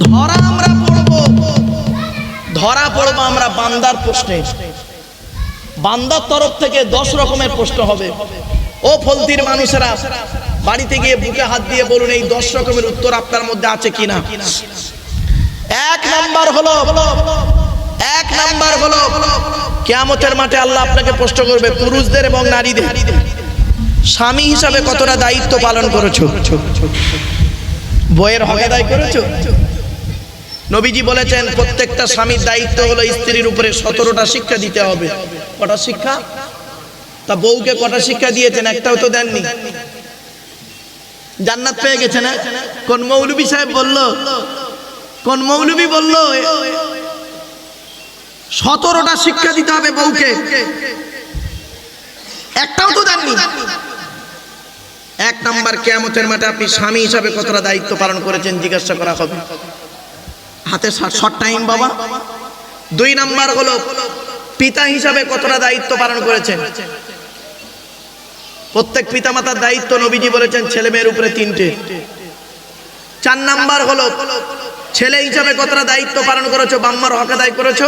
ধরা আমরা পড়ব। ধরা পড়ব আমরা বান্দার প্রশ্নে। বান্দার তরফ থেকে দশ রকমের প্রশ্ন হবে। ও ফলতির মানুষেরা, বাড়িতে গিয়ে বুকে হাত দিয়ে বলুন, এই দশ রকমের উত্তর আপনার মধ্যে আছে কিনা? এক নাম্বার হলো, এক নাম্বার হলো, কেয়ামতের মাঠে আল্লাহ আপনাকে প্রশ্ন করবে, পুরুষদের এবং নারীদের। স্বামী হিসাবে কতটা দায়িত্ব পালন করেছ? বইয়ের হক আদায় করেছ? নবীজি বলেছেন, প্রত্যেকটা স্বামীর দায়িত্ব হলো স্ত্রীর উপরে সতেরোটা শিক্ষা দিতে হবে। কটা শিক্ষা? তা বউকে কটা শিক্ষা দিয়েছেন? একটাও তো দেননি। জান্নাত পেয়ে গেছে না কোন মৌলবী সাহেব বলল, কোন মৌলবী বলল, সতেরোটা শিক্ষা দিতে হবে বউকে। একটাও তো দেননি। এক নাম্বার কেয়ামতের মাঠে আপনি স্বামী হিসাবে কতটা দায়িত্ব পালন করেছেন জিজ্ঞাসা করা হবে। হাতে শর্ট টাইম বাবা। দুই নাম্বার হলো, পিতা হিসাবে কতটা দায়িত্ব পালন করেছেন? প্রত্যেক পিতামাতার দায়িত্ব নবীজি বলেছেন, ছেলে মেয়ের উপরে তিনটে। চার নাম্বার হলো, ছেলে হিসাবে কতটা দায়িত্ব পালন করেছ বাম্মার হক আদায় করেছ?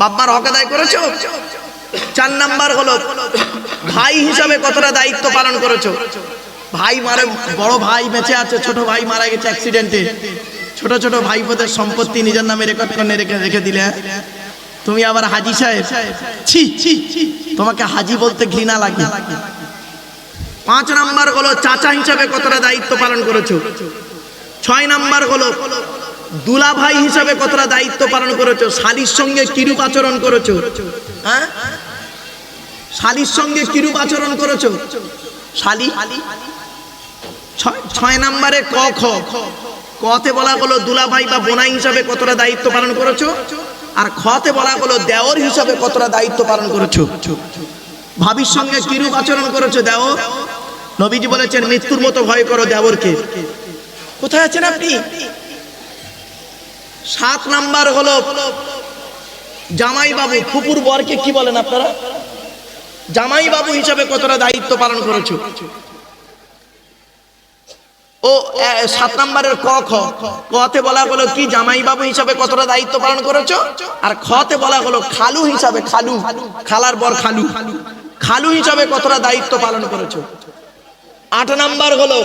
বাম্মার হক আদায় করেছ? চার নাম্বার হলো, ভাই হিসাবে কতটা দায়িত্ব পালন করেছ? ভাই মারে, বড় ভাই বেঁচে আছে, ছোট ভাই মারা গেছে অ্যাক্সিডেন্টে ছোট ছোট ভাইপোদের সম্পত্তি নিজের নামে রেকর্ড করে রেখে রেখে দিলে। তুমি আবার হাজি সাহেব? ছি ছি তোমাকে হাজি বলতে ঘৃণা লাগে। পাঁচ নাম্বার হলো চাচা হিসাবে কতটা দায়িত্ব পালন করেছ? ছয় নাম্বার হলো দুলা ভাই হিসাবে কতটা দায়িত্ব পালন করেছ? শালির সঙ্গে কিরূপ আচরণ করেছ? হ্যাঁ? শালির সঙ্গে কিরূপ আচরণ করেছ? শালি? ছয়- ছয় নাম্বারে ক, খ? কতে বলা হলো দুলা ভাই বা বোনাই হিসাবে কতটা দায়িত্ব পালন করেছ? আর খতে বলা হলো দেওর হিসাবে কতটা দায়িত্ব পালন করেছ? ভাবির সঙ্গে কিরূপ আচরণ করেছ দেওর? নবীজি বলেছেন, মৃত্যুর মতো ভয় করো দেওরকে। কোথায় আছেন আপনি? সাত নাম্বার হলো জামাই বাবু ফুপুর বরকে কি বলেন আপনারা? জামাই বাবু হিসাবে কতটা দায়িত্ব পালন করেছ? ও সাত নম্বরের ক, খ। কতে বলা হলো কি জামাই বাবু হিসাবে কতটা দায়িত্ব পালন করেছ? আর খতে বলা হলো খালু হিসাবে খালু, খালার বর খালু। খালু হিসাবে কতটা দায়িত্ব পালন করেছ? আট নাম্বার হলো,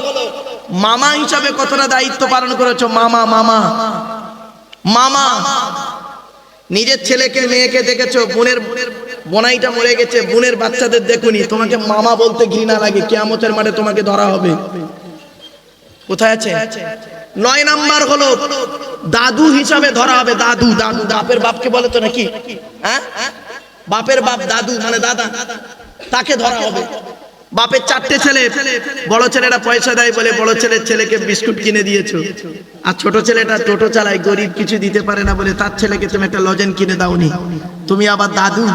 মামা হিসাবে কতটা দায়িত্ব পালন করেছ? মামা মামা। মামা, নিজের ছেলেকে, মেয়েকে দেখেছ, বোনের, বোনাইটা মরে গেছে, বোনের বাচ্চাদের দেখুনি। তোমাকে মামা বলতে ঘৃণা লাগে, কেয়ামতের মাঠে তোমাকে ধরা হবে। কোথায় আছে? নয় নাম্বার হলো, দাদু হিসাবে ধরা হবে দাদু দাদু। বাপের বাপকে বলে তো নাকি? হ্যাঁ? বাপের বাপ দাদু মানে দাদা। তাকে ধরা হবে। বাপের চারটে ছেলে। বড় ছেলেটা পয়সা দেয় বলে বড় ছেলের ছেলেকে বিস্কুট কিনে দিয়েছ। আর ছোট ছেলেটা টোটো চালায়, গরিব কিছু দিতে পারে না বলে তার ছেলেকে তুমি একটা লজেন কিনে দাওনি। তুমি আবার দাদু,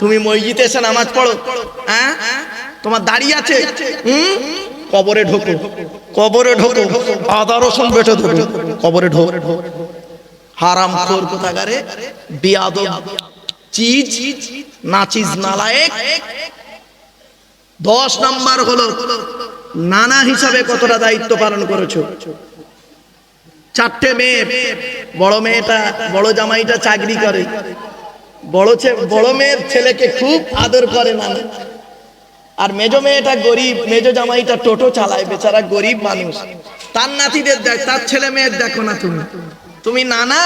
তুমি মসজিদে এসে নামাজ পড়ো। হ্যাঁ? তোমার দাঁড়িয়ে আছে? হুম? কবরে ঢোকো কবরে ঢোকো, আদা রসুন বেটে ঢোকো কবরে ঢোকো। হারাম খোর কোথাকারে? বিয়াদব, চিজ, নাচিজ নালায়েক। দশ নাম্বার হলো, নানা হিসাবে কতটা দায়িত্ব পালন করেছ? চারটে মেয়ে, বড় মেয়েটা, বড় জামাইটা চাকরি করে। বড় বড় মেয়ের ছেলেকে খুব আদর করে নানা। আর মেজো মেয়েটা গরিব, মেজো জামাইটা টোটো চালায়, বেচারা গরিব মানুষ। তার নাতিদের দেখ, তার ছেলে মেয়ের দেখো না তুমি। তুমি নানা?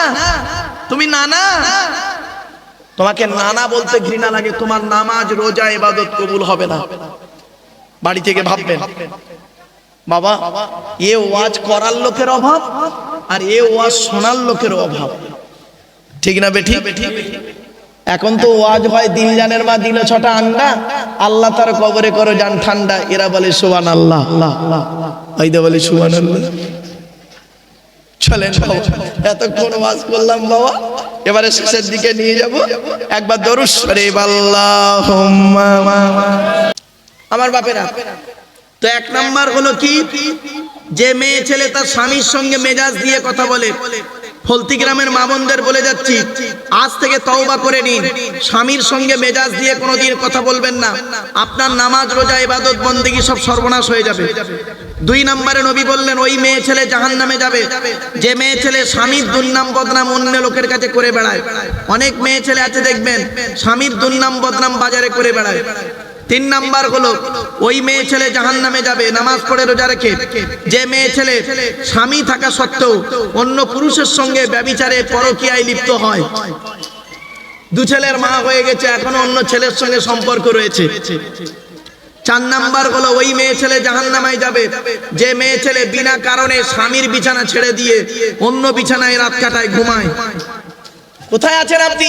তুমি নানা? তোমাকে নানা বলতে ঘৃণা লাগে, তোমার নামাজ, রোজা, ইবাদত কবুল হবে না। বাড়ি থেকে ভাববেন, বাবা, এ ওয়াজ করার লোকের অভাব আর এ ওয়াজ শোনার লোকের অভাব। ঠিক না বেঠি এখন তো ওয়াজ হয় দিন জানের মা দিল ছটা আন্ডা, আল্লাহ তার কবরে করো যান ঠান্ডা। এরা বলে সুবান আল্লাহ ওইদা বলে সুবান আল্লাহ এতক্ষণ ওয়াজ করলাম বাবা, এবারে শেষের দিকে নিয়ে যাব। একবার আমার বাপেরা, তো এক নাম্বার হলো কি? যে মেয়ে ছেলে তার স্বামীর সঙ্গে মেজাজ দিয়ে কথা বলে। ফলতি গ্রামের মা বলে যাচ্ছি, আজ থেকে তওবা করে নিন। স্বামীর সঙ্গে মেজাজ দিয়ে কোনোদিন কথা বলবেন না। আপনার নামাজ, রোজা, ইবাদত, বন্দেগী সব সর্বনাশ হয়ে যাবে। দুই নম্বরে নবী বললেন, ওই মেয়ে ছেলে জাহান নামে যাবে। যে মেয়ে ছেলে স্বামীর দুর্নাম, বদনাম অন্য লোকের কাছে করে বেড়ায়। অনেক মেয়ে ছেলে আছে দেখবেন, স্বামীর দুর্নাম, বদনাম বাজারে করে বেড়ায়। তিন নাম্বার হলো, ওই মেয়ে ছেলে জাহান নামে যাবে, নামাজ পড়ে রোজা রেখে। যে মেয়ে ছেলে স্বামী থাকা সত্ত্বেও অন্য পুরুষের সঙ্গে ব্যবিচারে পরকীয়ায় লিপ্ত হয়। দু ছেলের মা হয়ে গেছে, এখনও অন্য ছেলের সঙ্গে সম্পর্ক রয়েছে। চার নাম্বার হলো, ওই মেয়ে ছেলে জাহান্নামায় যাবে। যে মেয়ে ছেলে বিনা কারণে স্বামীর বিছানা ছেড়ে দিয়ে অন্য বিছানায় রাত কাটায় ঘুমায়। কোথায় আছেন আপনি?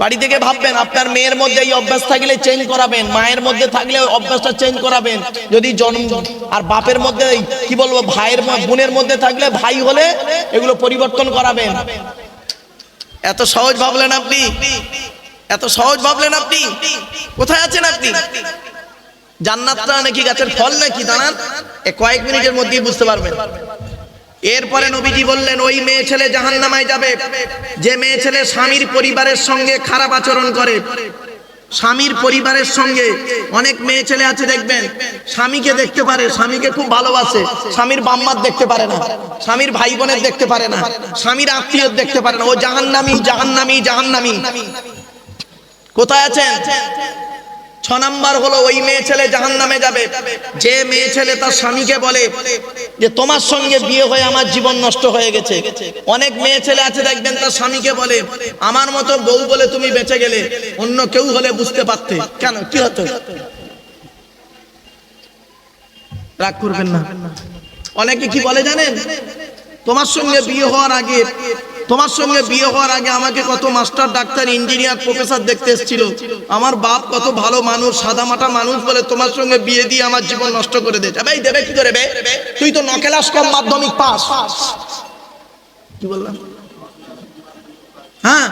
বাড়ি থেকে ভাববেন, আপনার মেয়ের মধ্যে এই অভ্যাস থাকলে চেঞ্জ করাবেন, মায়ের মধ্যে থাকলে অভ্যাসটা চেঞ্জ করাবেন। যদি জন্ম, আর বাপের মধ্যে কি বলব, ভাইয়ের বোনের মধ্যে থাকলে ভাই হলে এগুলো পরিবর্তন করাবেন। এত সহজ ভাবলেন আপনি? এত সহজ ভাবলেন আপনি? কোথায় আছেন আপনি? জান্নাতটা নাকি গাছের ফল নাকি? দাঁড়ান কয়েক মিনিটের মধ্যেই বুঝতে পারবেন। এরপরে নবীজি বললেন, ওই মেয়ে ছেলে জাহান্নামায় যাবে। যে মেয়ে ছেলে স্বামীর পরিবারের সঙ্গে খারাপ আচরণ করে, স্বামীর পরিবারের সঙ্গে অনেক মেয়ে ছেলে আছে, দেখবেন, স্বামীকে দেখতে পারে, স্বামীকে খুব ভালোবাসে, স্বামীর বাম্মার দেখতে পারে না, স্বামীর ভাই বোনের দেখতে পারে না, স্বামীর আত্মীয় দেখতে পারে না। ও জাহান্নামি জাহান্নামি জাহান্নামি। কোথায় আছেন? ছ নাম্বার হলো, ওই মেয়ে ছেলে জাহান নামে যাবে। যে মেয়ে ছেলে তার স্বামীকে বলে যে, তোমার সঙ্গে বিয়ে হয়ে আমার জীবন নষ্ট হয়ে গেছে। অনেক মেয়ে ছেলে আছে, দেখবেন, তার স্বামীকে বলে, আমার মতো বউ বলে তুমি বেঁচে গেলে অন্য কেউ হলে বুঝতে পারতে। কেন? কি হতো? রাগ করবেন না। অনেকে কি বলে জানেন? তোমার সঙ্গে বিয়ে হওয়ার আগে তোমার সঙ্গে বিয়ে হওয়ার আগে আমাকে কত মাস্টার, ডাক্তার, ইঞ্জিনিয়ার, প্রফেসর দেখতে এসেছিল। আমার বাপ কত ভালো মানুষ, সাদামাটা মানুষ বলে তোমার সঙ্গে বিয়ে দিয়ে আমার জীবন নষ্ট করে দিয়েছে। ভাই, দেবে কি করে তুই তো নকেলাস কম মাধ্যমিক পাস। কি বললাম? হ্যাঁ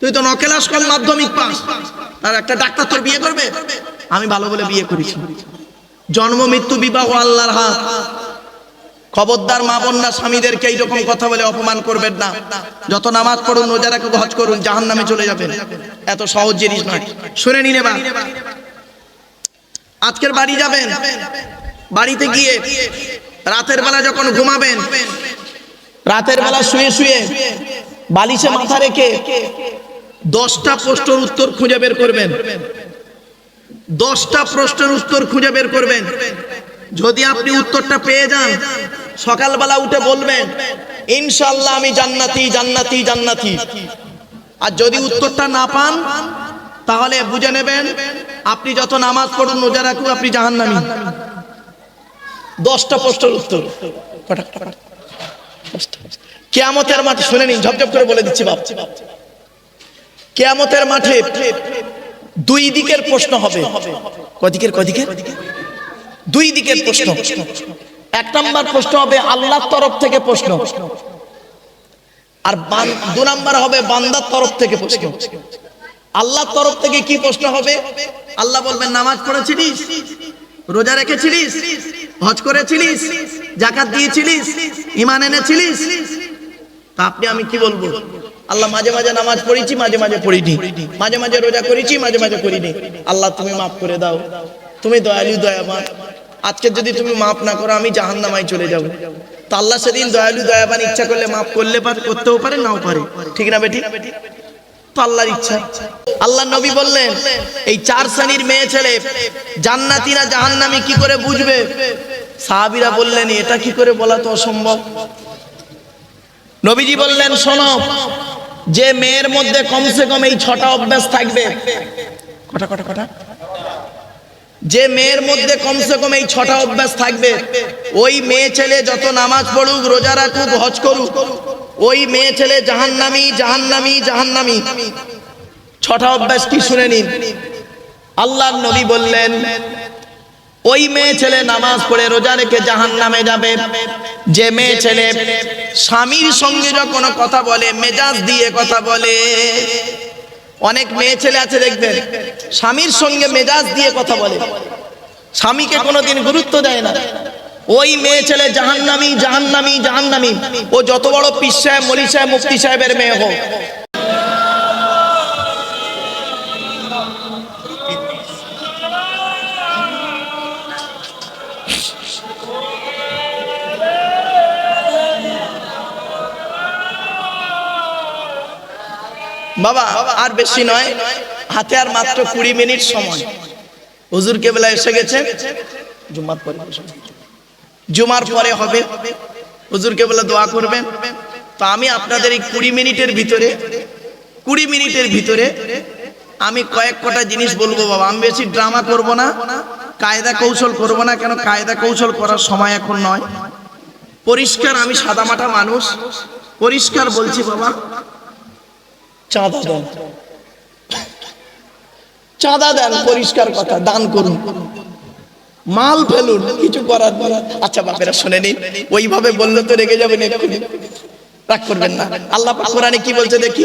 তুই তো নকেলাস কম মাধ্যমিক পাস। আর একটা ডাক্তার তোর বিয়ে করবে? আমি ভালো বলে বিয়ে করেছি। জন্ম, মৃত্যু, বিবাহ, আল্লাহর হাত। খবরদার মা বোনরা স্বামীদেরকে এইরকম কথা বলে অপমান করবেন না। যত নামাজ পড়ুন, রোজা রাখো, হজ করুন জাহান নামে চলে যাবেন। এত সহজ জিনিস নয়। শুনে নিন এবার। আজকের বাড়ি যাবেন। বাড়িতে গিয়ে রাতের বেলা যখন ঘুমাবেন, রাতের বেলা শুয়ে শুয়ে বালিশে মাথা রেখে দশটা প্রশ্নের উত্তর খুঁজে বের করবেন। দশটা প্রশ্নের উত্তর খুঁজে বের করবেন। যদি আপনি উত্তরটা পেয়ে যান, সকালবেলা উঠে বলবেন ইনশাল্লাহ আমি জান্নাতি জান্নাতি জান্নাতি। আর যদি উত্তরটা না পান, তাহলে বুঝে নেবেন, আপনি যত নামাজ পড়ুন, রোজা রাখুন, আপনি জাহান্নামি। দশটা প্রশ্নের উত্তর। কেয়ামতের মাঠে, শুনে নিন, ঝপঝপ করে বলে দিচ্ছি বাপ। কেয়ামতের মাঠে দুই দিকের প্রশ্ন হবে। কদিকের কদিকের? দুই দিকের প্রশ্ন। এক নম্বর প্রশ্ন হবে আল্লাহর তরফ থেকে প্রশ্ন। আর দু নম্বর হবে বান্দার তরফ থেকে প্রশ্ন। আল্লাহর তরফ থেকে কি প্রশ্ন হবে? আল্লাহ বলবেন নামাজ পড়েছিলিস? রোজা রেখেছিলিস? হজ করেছিলিস? জাকাত দিয়েছিলিস? ইমান এনেছিলিস? তা আপনি আমি কি বলব? আল্লাহ মাঝে মাঝে নামাজ পড়েছি মাঝে মাঝে পড়িনি। মাঝে মাঝে রোজা করেছি মাঝে মাঝে করিনি। আল্লাহ তুমি মাফ করে দাও। তুমি দয়ালু দয়াবান। আজকে যদি তুমি মাফ না করো, আমি জাহান্নামায় চলে যাব। তা আল্লাহ সেদিন দয়ালু, দয়াবান ইচ্ছা করলে মাফ করলে করতেও পারে, নাও পারে। ঠিক না বেটি? চার মেয়ে ছেলে কি করে বুঝবে? সাহাবীরা বললেন, এটা কি করে বলা তো অসম্ভব? নবীজি বললেন যে মেয়ের মধ্যে কমসে কম এই ছটা অভ্যাস থাকবে। কটা কটা কটা? যে মেয়ের মধ্যে কমসে কম এই ছটা অভ্যাস থাকবে, ওই মেয়ে ছেলে যত নামাজ পড়ুক, রোজা রাখুক, হজ করুক, ওই মেয়ে ছেলে জাহান্নামি জাহান্নামি জাহান্নামি। ছটা অভ্যাস কি শুনে নিন? আল্লাহর নবী বললেন, ওই মেয়ে ছেলে নামাজ পড়ে রোজা রেখে জাহান নামে যাবে। যে মেয়ে ছেলে স্বামীর সঙ্গে যখন কথা বলে, মেজাজ দিয়ে কথা বলে অনেক মেয়ে ছেলে আছে দেখবেন, স্বামীর সঙ্গে মেজাজ দিয়ে কথা বলে। স্বামীকে কোনোদিন গুরুত্ব দেয় না। ওই মেয়ে ছেলে জাহান্নামি জাহান্নামি জাহান্নামি। ও যত বড় পিস সাহেব, মলি সাহেব, মুফতি সাহেবের মেয়ে হোক। বাবা, আর বেশি নয়, হাতে আর মাত্র কুড়ি মিনিট সময়। হুজুর কেবলা এসে গেছে। জুমার পরে জুমার পরে হবে। হুজুর কেবলা দোয়া করবেন তো আমি আপনাদের এই কুড়ি মিনিটের ভিতরে, কুড়ি মিনিটের ভিতরে আমি কয়েক কটা জিনিস বলব বাবা। আমি বেশি ড্রামা করব না, কায়দা কৌশল করব না, কেন কায়দা কৌশল করার সময় এখন নয়। পরিষ্কার, আমি সাদামাটা মানুষ। পরিষ্কার বলছি বাবা চাঁদা দেন। চাঁদা দেন, পরিষ্কার কথা, দান করুন। মাল ফেলুন, কিছু করার পর আচ্ছা বাপেরা, শুনে নিন। ওইভাবে বললে তো রেগে যাবেন এক্ষুনি। রাগ করবেন না। আল্লাহ কোরআনে কি বলছে দেখি?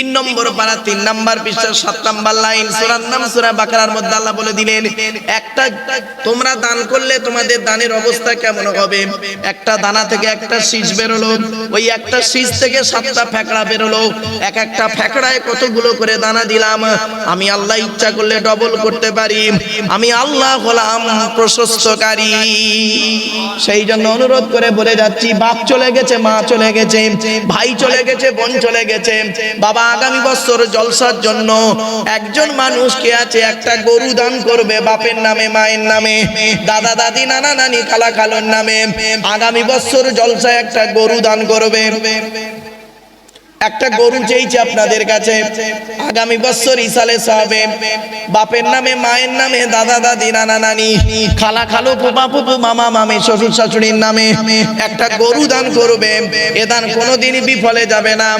তিন নম্বর পারা তিন নাম্বার পৃষ্ঠার সাত নাম্বার লাইন, সুরার নাম সুরা বাকারার মধ্যে আল্লাহ বলে দিলেন, একটা তোমরা দান করলে তোমাদের দানের অবস্থা কেমন হবে? একটা দানা থেকে একটা শীষ বেরোলো, ওই একটা শীষ থেকে সাতটা ফ্যাকড়া বেরোলো, এক একটা ফ্যাকড়ায় কতগুলো করে দানা দিলাম, আমি আল্লাহ ইচ্ছা করলে ডবল করতে পারি, আমি আল্লাহ হলাম প্রশস্তকারী। সেই জন্য অনুরোধ করে বলে যাচ্ছি, বাপ চলে গেছে, মা চলে গেছে, ভাই চলে গেছে, বোন চলে গেছে, বাবা আগামী বছর জলসার জন্য একজন মানুষ কে আছে, একটা গরু দান করবে, বাপের নামে, মায়ের নামে, দাদা, দাদি, নানা, নানি, খালা, খালোর নামে। আগামী বছর জলসায় একটা গরু দান করবে। একটা গরু চেয়েছে আপনাদের কাছে, আগামী বছর ইসালে সাহেবে বাপের নামে, মায়ের নামে, দাদা, দাদি, নানা, নানি, খালা, খালু, ফুপা, ফুপু, মামা, মামি, শ্বশুর, শাশুড়ির নামে একটা গরু দান করবে। এ দান কোনোদিনই বিফলে যাবে না।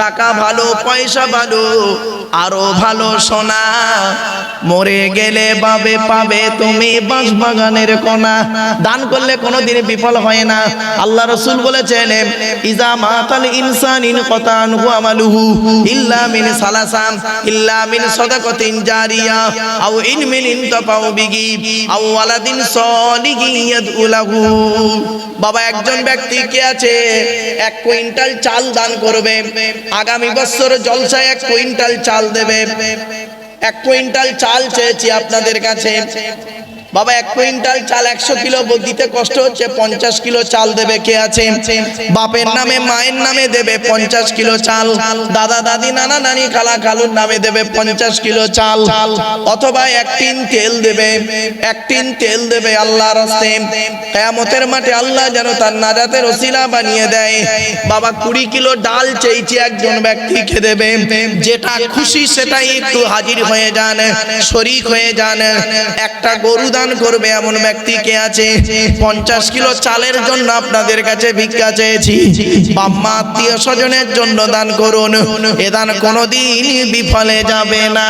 টাকা ভালো, পয়সা ভালো, আরও ভালো সোনা। মরে গেলে বাবে পাবে তুমি বাঁশ বাগানের কোনা দান করলে কোনোদিন বিফল হয় না। আল্লাহ রসুল বলেছেন, ইজা মাতাল ইনসান ইন কতান হু আমালুহু ইল্লা মিন ইল্লা মিন সাদাকাতিন জারিয়া আও ইনতাফাউ আও ওয়ালাদিন সলিহিন ইয়াদউ লাহু বাবা, একজন ব্যক্তি কে আছে? এক কুইন্টাল চাল দান করবে। আগামী বছর জলসায় এক কুইন্টাল চাল দেবে। এক কুইন্টাল চাল চেয়েছি আপনাদের কাছে। বাবা এক কুইন্টাল চাল একশো কিলো দিতে কষ্ট হচ্ছে পঞ্চাশ কিলো চাল দেবে কে আছে? বাপের নামে মায়ের নামে দেবে পঞ্চাশ কিলো চাল। দাদা দাদি নানা নানি খালা খালুর নামে দেবে পঞ্চাশ কিলো চাল। অথবা এক টিন তেল দেবে এক টিন তেল দেবে আল্লাহর রাস্তে কেয়ামতের মাঠে আল্লাহ যেন তার নাজাতের ওসিলা বানিয়ে দেয়। বাবা কুড়ি কিলো ডাল চেয়েছি একজন ব্যক্তিকে দেবে? যেটা খুশি সেটাই একটু হাজির হয়ে যান শরিক হয়ে যান। একটা গরু দান করবে এমন ব্যক্তি কে আছে? পঞ্চাশ কিলো চালের জন্য আপনাদের কাছে ভিক্ষা চেয়েছি। বাম্মা আত্মীয় স্বজনের জন্য দান করুন। এ দান কোনোদিন বিফলে যাবে না।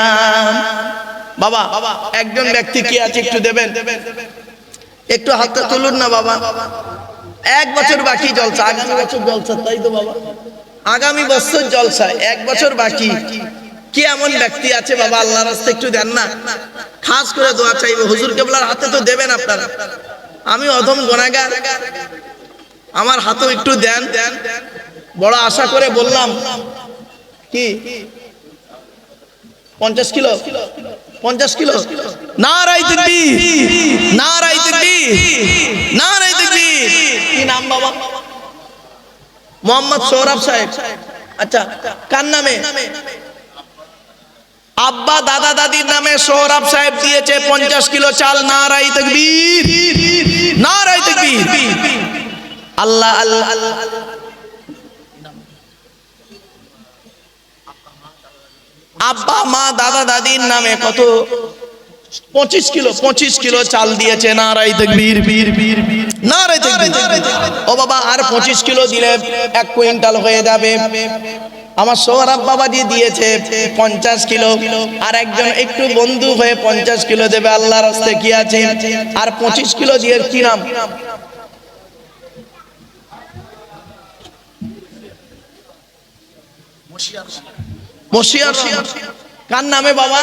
বাবা, একজন ব্যক্তি কি আছে একটু দেবেন? একটু হাতটা তুলুন না বাবা। এক বছর বাকি জলসা। আগামী বছর জলসা, তাই তো বাবা। আগামী বছর জলসা, এক বছর বাকি। কি এমন ব্যক্তি আছে বাবা আল্লাহ রাস্তা একটু দেন না। খাস করে দোয়া চাইব। হুজুর কেবলার হাতে তো দেবেন আপনারা। আমি অধম গোনাগার আমার হাতও একটু দেন। দেন বড় আশা করে বললাম, কি? পঞ্চাশ কিলো? পঞ্চাশ কিলো? না রাই দেখবি না রাই দেখবি না রাই দেখবি কি নাম বাবা? মোহাম্মদ সৌরভ সাহেব। আচ্ছা কার নামে? আব্বা দাদা দাদির নামে সৌরভ সাহেব দিয়েছে পঞ্চাশ কিলো চাল নারাই তকবীর। নারাই তকবীর। আল্লাহ আল্লাহ আব্বা, মা, দাদা, দাদির নামে কত? পঁচিশ কিলো পঁচিশ কিলো চাল দিয়েছে নারাই তকবীর। বীর বীর বীর তকবীর। ও বাবা, আর পঁচিশ কিলো দিলে এক কুইন্টাল হয়ে যাবে। আমার সৌরভ বাবাজি দিয়েছে পঞ্চাশ কিলো। আর একজন একটু বন্ধু হয়ে পঞ্চাশ কিলো দেবে, আল্লাহর রাস্তে কি আছে? আর পঁচিশ কিলো দিয়ে কি নাম? কার নামে বাবা?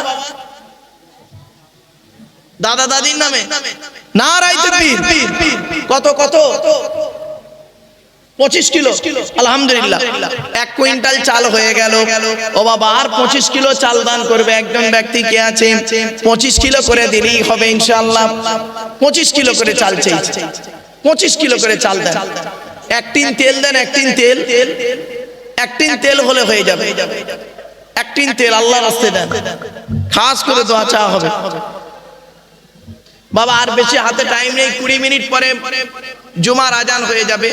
দাদা দাদির নামে? না কত কত? পঁচিশ কিলো। আলহামদুলিল্লাহ। এক কুইন্টাল চাল হয়ে গেল। ও বাবা, আর পঁচিশ কিলো চাল দান করবে একজন ব্যক্তি কে আছে? পঁচিশ কিলো করে দিলেই হবে ইনশাআল্লাহ। পঁচিশ কিলো করে চাল চাইছে। পঁচিশ কিলো করে চাল দেন। এক টিন তেল দেন, এক টিন তেল। এক টিন তেল হলে হয়ে যাবে। এক টিন তেল আল্লাহ রাস্তে দেন। খাস করে দোয়া চাওয়া হবে। বাবা আর বেশি হাতে টাইম নেই, কুড়ি মিনিট পরে জুমার আজান হয়ে যাবে।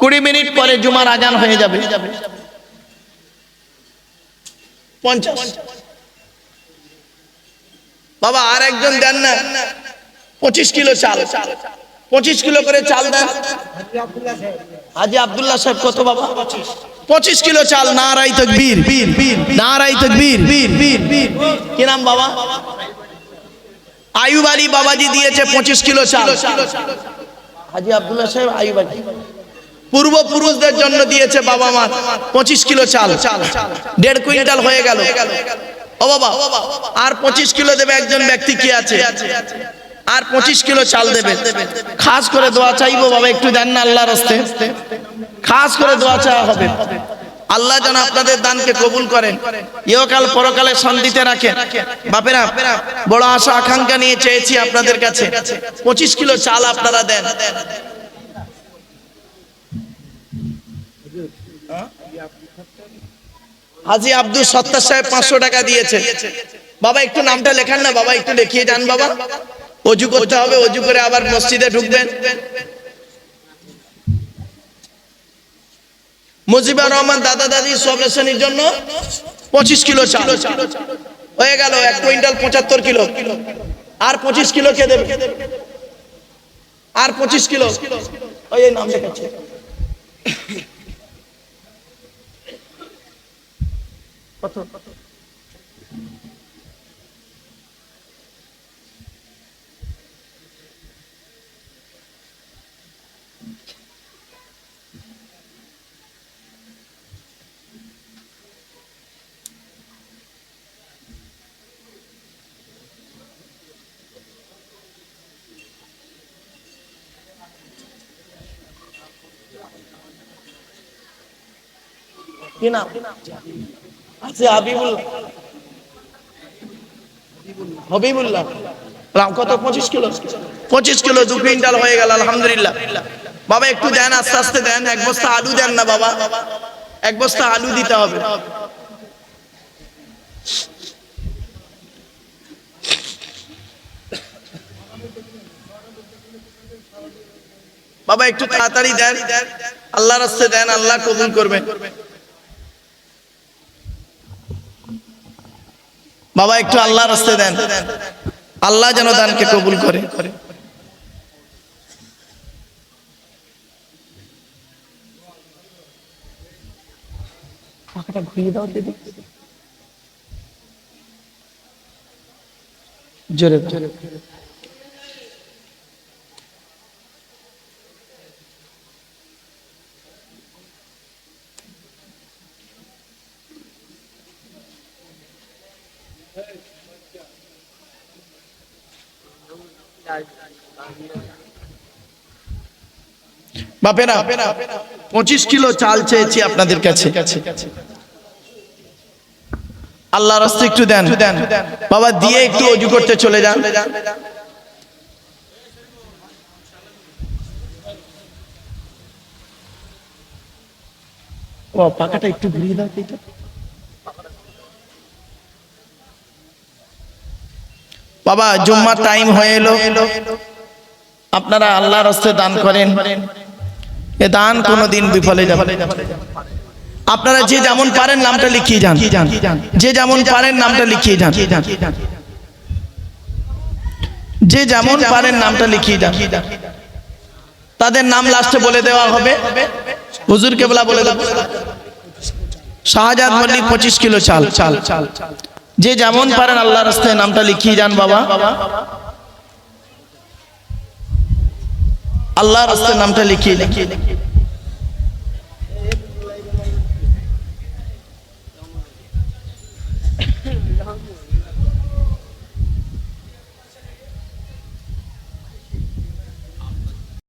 কুড়ি মিনিট পরে জুমার আজান হয়ে যাবে। পঞ্চাশ। বাবা আর একজন দেন না, পঁচিশ কিলো চাল। পঁচিশ কিলো করে চাল দেন। হাজি আব্দুল্লাহ সাহেব। কত বাবা? পঁচিশ। কিলো চাল নারাই তকবীর। বীর বীর নারাই তকবীর। বীর বীর বীর কি নাম বাবা? আয়ুব আলী বাবাজি দিয়েছে পঁচিশ কিলো চাল। হাজি আবদুল্লাহ সাহেব আয়ুব আলী। পূর্বপুরুষদের জন্য দিয়েছে বাবা মা পঁচিশ কিলো চাল। দেড় কুইন্টাল হয়ে গেল। ও বাবা আর পঁচিশ কিলো দেবে একজন ব্যক্তি কি আছে? আর পঁচিশ কিলো চাল দেবে। খাস করে দোয়া চাইব বাবা, একটু দেন না আল্লাহর রাস্তে। খাস করে দোয়া চাওয়া হবে। আল্লাহ যেন আপনাদের দানকে কবুল করেন। ইহকাল পরকালে শান্তিতে রাখেন। বাপেরা, বড় আশা, আকাঙ্ক্ষা নিয়ে চেয়েছি আপনাদের কাছে। পঁচিশ কিলো চাল আপনারা দেন। হাজি আব্দুল সত্তার সাহেব পাঁচশো টাকা দিয়েছে বাবা, একটু নামটা লেখান না, বাবা, একটু লিখিয়ে যান, বাবা। অজু করতে হবে, অজু করে আবার মসজিদে ঢুকবেন। মুজিবুর রহমান দাদা দাদি সব রেশনের জন্য পঁচিশ কিলো চাল। হয়ে গেল, এক কুইন্টাল পঁচাত্তর কিলো। আর পঁচিশ কিলো কে দেবে? আর পঁচিশ কিলো? ওই নাম লেখাচ্ছে। কত? কি নাম? আছে হাবিবুল্লাহ। হবিবুল্লাহ কত? পঁচিশ কিলো। পঁচিশ কিলো দু কুইন্টাল হয়ে গেল, আলহামদুলিল্লাহ। বাবা, একটু দেন, আস্তে আস্তে দেন। এক বস্তা আলু দেন না, বাবা। এক বস্তা আলু দিতে হবে। বাবা, একটু তাড়াতাড়ি দেন। আল্লাহ রাস্তে দেন, আল্লাহ কবুল করবেন বাবা একটু আল্লাহ রাস্তে দেন। আল্লাহ যেন দানকে কবুল করে। দাও দিদি। জোরে জোরে বাপেরা পঁচিশ কিলো চাল চেয়েছি আপনাদের কাছে। আল্লাহ রাস্তে একটু দেন। বাবা দিয়ে একটু অজু করতে চলে যান। ও পাকাটা একটু ঘুরিয়ে দাও বাবা জুম্মার টাইম হয়ে এলো। আপনারা আল্লাহ রাস্তে দান করেন। এ দান কোনোদিন বিফলে যাবে আপনারা যে যেমন পারেন নামটা লিখিয়ে যান। যে যেমন পারেন নামটা লিখিয়ে যান। যে যেমন পারেন নামটা লিখিয়ে যান। তাদের নাম লাস্টে বলে দেওয়া হবে। হুজুর কেবলা বলে দেবো শাহজাদ মল্লিক পঁচিশ কিলো চাল। চাল চাল। যে যেমন পারেন আল্লাহ রাস্তায় নামটা লিখিয়ে যান বাবা। আল্লাহ রাস্তার নামটা লিখিয়ে লিখিয়ে লিখিয়ে